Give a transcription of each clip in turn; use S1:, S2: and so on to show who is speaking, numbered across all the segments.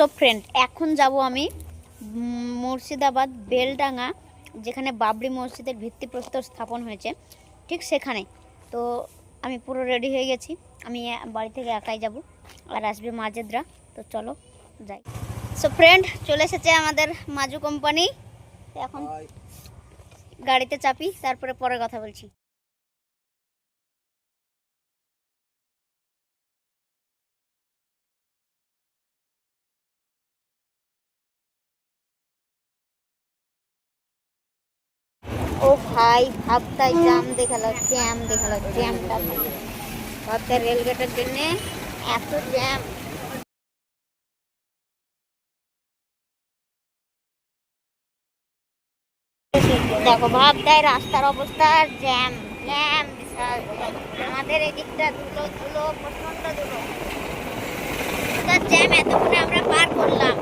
S1: So friend এখন যাব আমি মুর্শিদাবাদ বেলডাঙ্গা যেখানে বাবরি মসজিদের ভিত্তিপ্রস্তর স্থাপন হয়েছে ঠিক সেখানে তো আমি পুরো রেডি হয়ে গেছি আমি বাড়ি থেকে একাই যাব আর আসবে মাজেদরা তো চলো যাই। সো ফ্রেন্ড চলে এসেছে আমাদের মাজু কোম্পানি এখন গাড়িতে চাপি তারপরে পরে কথা বলছি। ও ভাই ভাবতাই জ্যাম এত জ্যাম। দেখো ভাবতাই রাস্তার অবস্থা জ্যাম জ্যাম বিশাল। আমাদের এদিকটা ধুলো ধুলো প্রচণ্ড ধুলো। জ্যাম এতক্ষণে আমরা পার করলাম।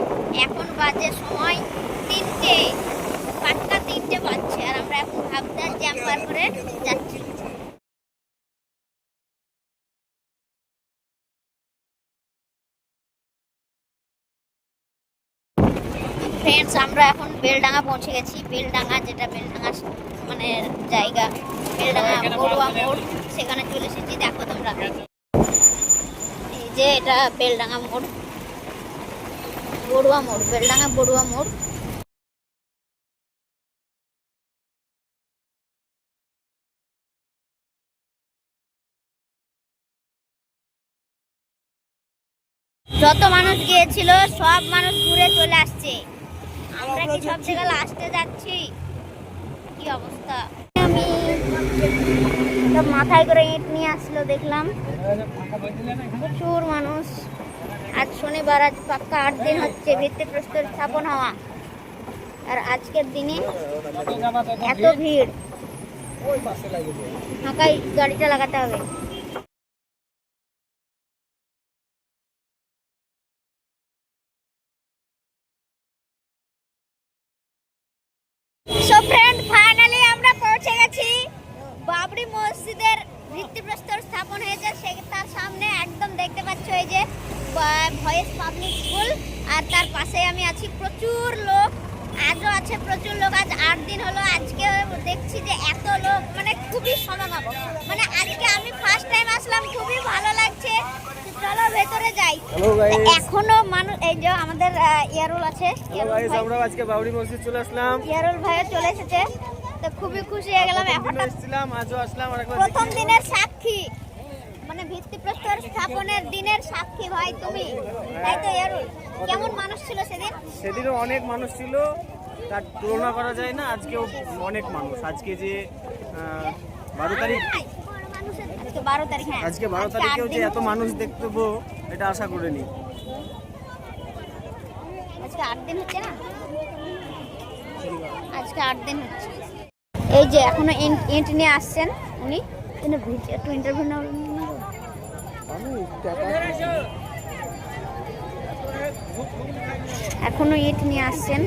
S1: এখন বাজে সময় তিনটে। পাঁচটা তিনটে বাজছে আর আমরা এখন ভাবতার জ্যাম পার করে যাচ্ছি। ফ্রেন্ডস আমরা এখন বেলডাঙ্গা পৌঁছে গেছি। বেলডাঙ্গা যেটা বেলডাঙ্গা মানে জায়গা বেলডাঙ্গা বড়ুয়া মোড় সেখানে চলে এসেছি। দেখো তোমরা। এই যে এটা বেলডাঙ্গা মোড়। বড়ুয়া মোড় বেলডাঙ্গা বড়ুয়া মোড়। যত মানুষ গিয়েছিল সব মানুষ ঘুরে চলে আসছে। আমরা কি সব জায়গায় আসতে যাচ্ছি? কি অবস্থা? আমি সব মাথায় করে ইট নিয়ে আসলো দেখলাম। প্রচুর মানুষ। আজ শনিবার আজ পাক্কা আট দিন হচ্ছে ভিত্তি ভিত্তিপ্রস্তর স্থাপন হওয়া। আর আজকের দিনে এত ভিড়। ফাঁকাই গাড়িটা লাগাতে হবে। সো ফ্রেন্ড ফাইনালি আমরা পৌঁছে গেছি। বাবরি মসজিদের ভিত্তিপ্রস্তর স্থাপন হয়েছে। সে তার সামনে একদম দেখতে পাচ্ছ এই যে ভয়েস পাবলিক স্কুল। আর তার পাশে আমি আছি প্রচুর লোক। আজও আছে প্রচুর লোক। আজ আট দিন হলো। আজকে দেখছি যে এত লোক। মানে খুবই সমাগম। মানে আজকে আমি ফার্স্ট টাইম আসলাম। খুবই ভালো ভেতরে যাই। এখনও মানুষ এই যে আমাদের ইয়ারুল আছে। ভাই।
S2: আমরা আজকে বাবরি মসজিদ চলে আসলাম।
S1: ইয়ারুল ভাইও চলে এসেছে। তো খুবই খুশি হয়ে গেলাম। এখন
S2: দিনও এসেছিলাম আজও আসলাম আর
S1: প্রথম দিনের সাক্ষী। মানে ভিত্তিপ্রস্তর স্থাপনের দিনের সাক্ষী ভাই তুমি। তাই তো ইয়ারুল? কেমন মানুষ ছিল সেদিন?
S2: সেদিনও অনেক মানুষ ছিল। তার তুলনা করা যায় না আজকেও অনেক মানুষ। আজকে যে বারো তারিখ
S1: আজকে বারো তারিখ হ্যাঁ।
S2: আজকে বারো
S1: আট
S2: তারিখেও যে
S1: দিন
S2: এত মানুষ দেখতে পাবো এটা আশা করিনি।
S1: আজকে আট দিন হচ্ছে না? আজকে আট দিন হচ্ছে। এই যে এখনও ইট নিয়ে আসছেন উনি। একটু ইন্টারভিউ না এখনও ইট নিয়ে আসছেন।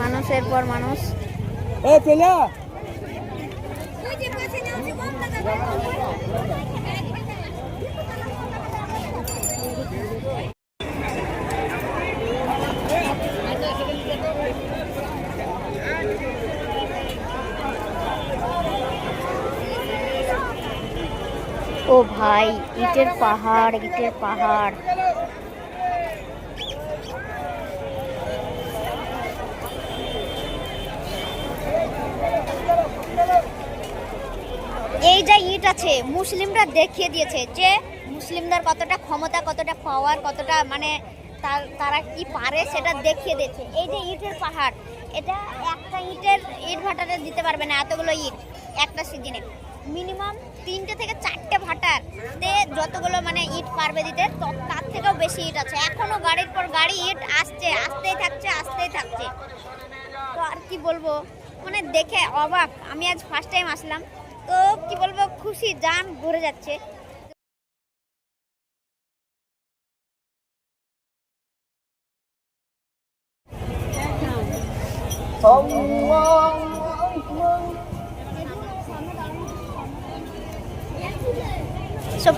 S1: মানুষের পর মানুষ। ও ভাই ইটের পাহাড় ইটের পাহাড়। এই যে ইট আছে, মুসলিমরা দেখিয়ে দিয়েছে যে মুসলিমদের কতটা ক্ষমতা, কতটা পাওয়ার কতটা মানে তার- কি পারে সেটা দেখিয়ে দিয়েছে। এই যে ইটের পাহাড়, এটা একটা ইটের ইট ভাটাতে দিতে পারবে না এতগুলো ইট একটা সিজনে। মিনিমাম তিনটে থেকে চারটে ভাটার তে যতগুলো মানে ইট পারবে দিতে তার থেকেও বেশি ইট আছে। এখনও গাড়ির পর গাড়ি ইট আসছে, আসতেই থাকছে আসতেই থাকছে। তো আর কি বলব? মানে দেখে অবাক। আমি আজ ফার্স্ট টাইম আসলাম। তো, কি বলব, খুশি, জান ভরে যাচ্ছে।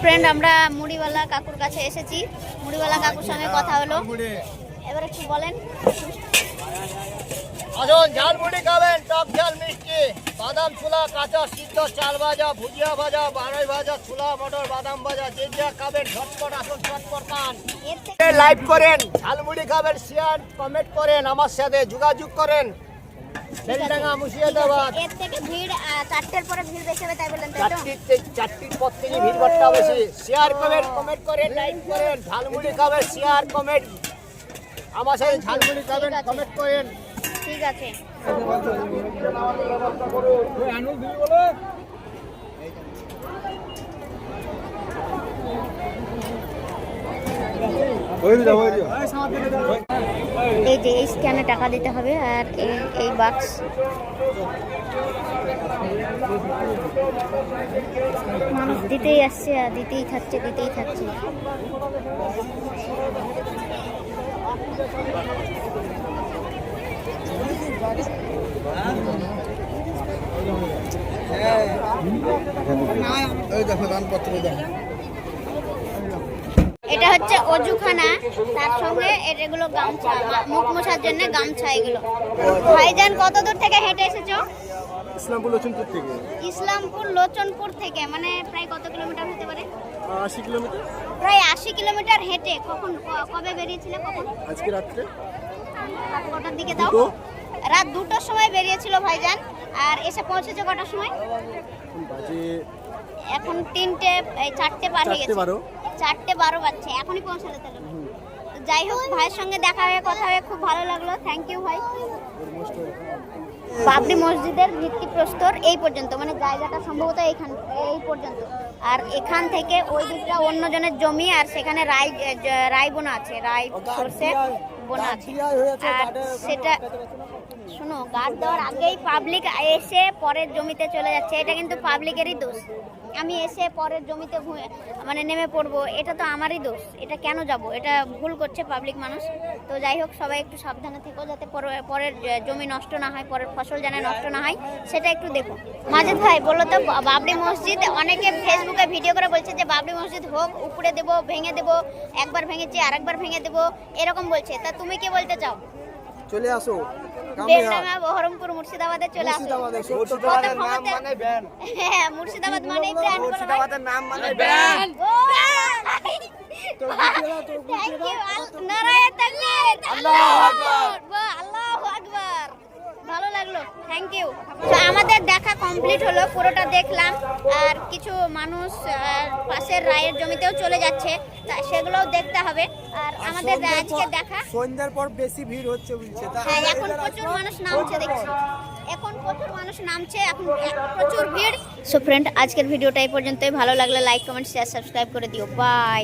S1: ফ্রেন্ড আমরা মুড়িওয়ালা কাকুর কাছে এসেছি। মুড়িওয়ালা কাকুর সঙ্গে কথা হলো। এবার একটু বলেন।
S3: আসুন ঝালমুড়ি খাবেন টক ঝাল মিষ্টি বাদাম ছোলা কাঁচা সিদ্ধ চাল ভাজা ভুজিয়া ভাজা বানাই ভাজা ছোলা মটর বাদাম ভাজা যে যা খাবেন ঝটপট আসুন ঝটপট খান। লাইভ করেন ঝালমুড়ি খাবেন শেয়ার কমেন্ট করেন আমার সাথে যোগাযোগ করেন। বেলডাঙ্গা মুর্শিদাবাদ।
S1: এর থেকে ভিড় চারটের পরে ভিড় বেশি হবে তাই বললেন তাই তো?
S3: চারটির পর থেকে ভিড় শেয়ার করেন কমেন্ট করেন লাইক করেন ঝালমুড়ি খাবেন শেয়ার কমেন্ট আমার সাথে ঝালমুড়ি খাবেন কমেন্ট করেন।
S1: ঠিক আছে। এই যে, এই স্ক্যানে টাকা দিতে হবে আর এই বাক্স মানুষ দিতেই আসছে আর দিতেই থাকছে দিতেই থাকছে। এটা হচ্ছে অজুখানা তার সঙ্গে এগুলো গামছা মুখ মোছার জন্য গামছা এগুলো। ভাইজান কত দূর থেকে হেঁটে এসেছ?
S2: ইসলামপুর লক্ষ্মীপুর থেকে।
S1: ইসলামপুর লোচনপুর থেকে মানে প্রায় কত কিলোমিটার হতে পারে?
S2: আশি কিলোমিটার।
S1: প্রায় আশি কিলোমিটার হেঁটে কখন কবে বেরিয়েছিলে কখন?
S2: আজকে রাত্রে।
S1: রাত কটার দিকে দাও। রাত দুটোর সময় বেরিয়েছিল ভাইজান আর এসে পৌঁছেছে কটার সময়? এখন তিনটে এই চারটে পার হয়ে গেছে। চারটে বারো বাজছে এখনই পৌঁছালে তাহলে। তো যাই হোক ভাইয়ের সঙ্গে দেখা হয়ে কথা হয়ে খুব ভালো লাগল। থ্যাংক ইউ ভাই। বাবরি মসজিদের ভিত্তিপ্রস্তর এই পর্যন্ত মানে জায়গাটা সম্ভবত এইখান এই পর্যন্ত। আর এখান থেকে ওই দিকটা অন্যজনের জমি আর সেখানে রাই রাই বোনা আছে রাই সর্ষে বোনা আছে। আর সেটা শোনো, গাছ দেওয়ার আগেই পাবলিক এসে পরের জমিতে চলে যাচ্ছে, এটা কিন্তু পাবলিকেরই দোষ। আমি এসে পরের জমিতে মানে নেমে পড়ব, এটা তো আমারই দোষ। এটা কেন যাব? এটা ভুল করছে পাবলিক মানুষ। তো যাই হোক, সবাই একটু সাবধানে থেকো যাতে পরের জমি নষ্ট না হয়, পরের ফসল যেন নষ্ট না হয়, সেটা একটু দেখো। মাজেদ ভাই, বলো তো বাবরি মসজিদ, অনেকে ফেসবুকে ভিডিও করে বলছে যে, বাবরি মসজিদ হোক, উপরে দেবো, ভেঙে দেবো, একবার ভেঙেছি, আরেকবার ভেঙে দেবো, এরকম বলছে। তা তুমি কি বলতে চাও?
S3: চলে আসো।
S1: বেলডাঙ্গা বহরমপুর মুর্শিদাবাদে চলে আসো।
S3: মুর্শিদাবাদের নাম মানে ব্যান।
S1: হ্যাঁ মুর্শিদাবাদ মানেই ব্র্যান্ড
S3: মুর্শিদাবাদের নাম মানে ব্যান।
S1: থ্যাংক ইউ নারায়ণ আল্লাহু আকবার বাহ, আল্লাহু আকবার ভালো লাগল থ্যাংক ইউ আমাদের দেখা কমপ্লিট হলো পুরোটা দেখলাম আর কিছু মানুষ পাশের রায়ের জমিতেও চলে যাচ্ছে তা সেগুলোও দেখতে হবে। আর আমাদের আজকে দেখা
S3: সন্ধ্যার পর বেশি ভিড় হচ্ছে বলছে।
S1: হ্যাঁ এখন প্রচুর মানুষ নামছে দেখছি। এখন প্রচুর মানুষ নামছে এখন এখন প্রচুর ভিড়। সো ফ্রেন্ড আজকের ভিডিওটা এই পর্যন্তই। ভালো লাগলে লাইক কমেন্ট শেয়ার সাবস্ক্রাইব করে দিও। বাই